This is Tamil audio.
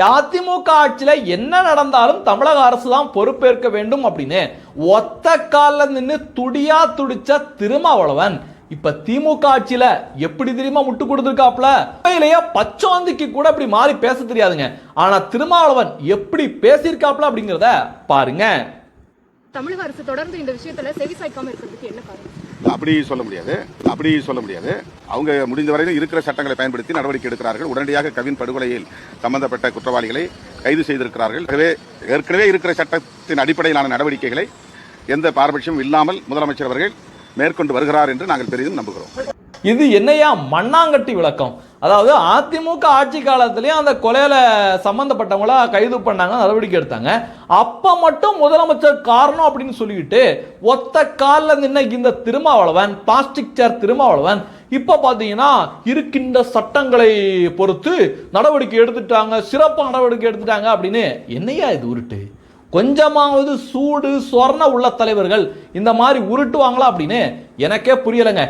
அதிமுக ஆட்சியில் என்ன நடந்தாலும் தமிழக அரசு தான் பொறுப்பேற்க வேண்டும் அப்படின்னு ஒத்த காலில் நின்று துடியா துடிச்ச திருமாவளவன். இப்ப திமுக ஆட்சியில எப்படி தெரியுமா முட்டு கொடுத்துருக்காப்ல உண்மையிலேயே பச்சோந்திக்கு கூட இப்படி மாறி பேச தெரியாதுங்க. ஆனா திருமாவளவன் எப்படி பேசியிருக்காப்ல அப்படிங்கிறத பாருங்க. தமிழக அரசு தொடர்ந்து இந்த விஷயத்துல செவி சாய்க்காம இருக்கிறதுக்கு என்ன காரணம்? அப்படி சொல்ல முடியாது. அப்படி சொல்ல முடியாது. அவங்க முடிந்த வரையிலும் இருக்கிற சட்டங்களை பயன்படுத்தி நடவடிக்கை எடுக்கிறார்கள். உடனடியாக கவின் படுகொலையில் சம்பந்தப்பட்ட குற்றவாளிகளை கைது செய்திருக்கிறார்கள். ஆகவே ஏற்கனவே இருக்கிற சட்டத்தின் அடிப்படையிலான நடவடிக்கைகளை எந்த பாரபட்சமும் இல்லாமல் முதலமைச்சர் அவர்கள் மேற்கொண்டு வருகிறார் என்று நாங்கள் பெரிதும் நம்புகிறோம். இது என்னையா மண்ணாங்கட்டி விளக்கம்? அதாவது அதிமுக ஆட்சி காலத்திலயும் அந்த கொலையில சம்பந்தப்பட்டவங்கள கைது பண்ணாங்க நடவடிக்கை எடுத்தாங்க. அப்போ மட்டும் முதலமைச்சர் காரணம் அப்படின்னு சொல்லிட்டு ஒத்த காலில் நின்ன இந்த திருமாவளவன் பிளாஸ்டிக் சேர் திருமாவளவன் இப்போ பார்த்தீங்கன்னா இருக்கின்ற சட்டங்களை பொறுத்து நடவடிக்கை எடுத்துட்டாங்க சிறப்பு நடவடிக்கை எடுத்துட்டாங்க அப்படின்னு. என்னையா இது உருட்டு? கொஞ்சமாவது சூடு சொர்ண உள்ள தலைவர்கள் இந்த மாதிரி உருட்டுவாங்களா அப்படின்னு எனக்கே புரியலைங்க.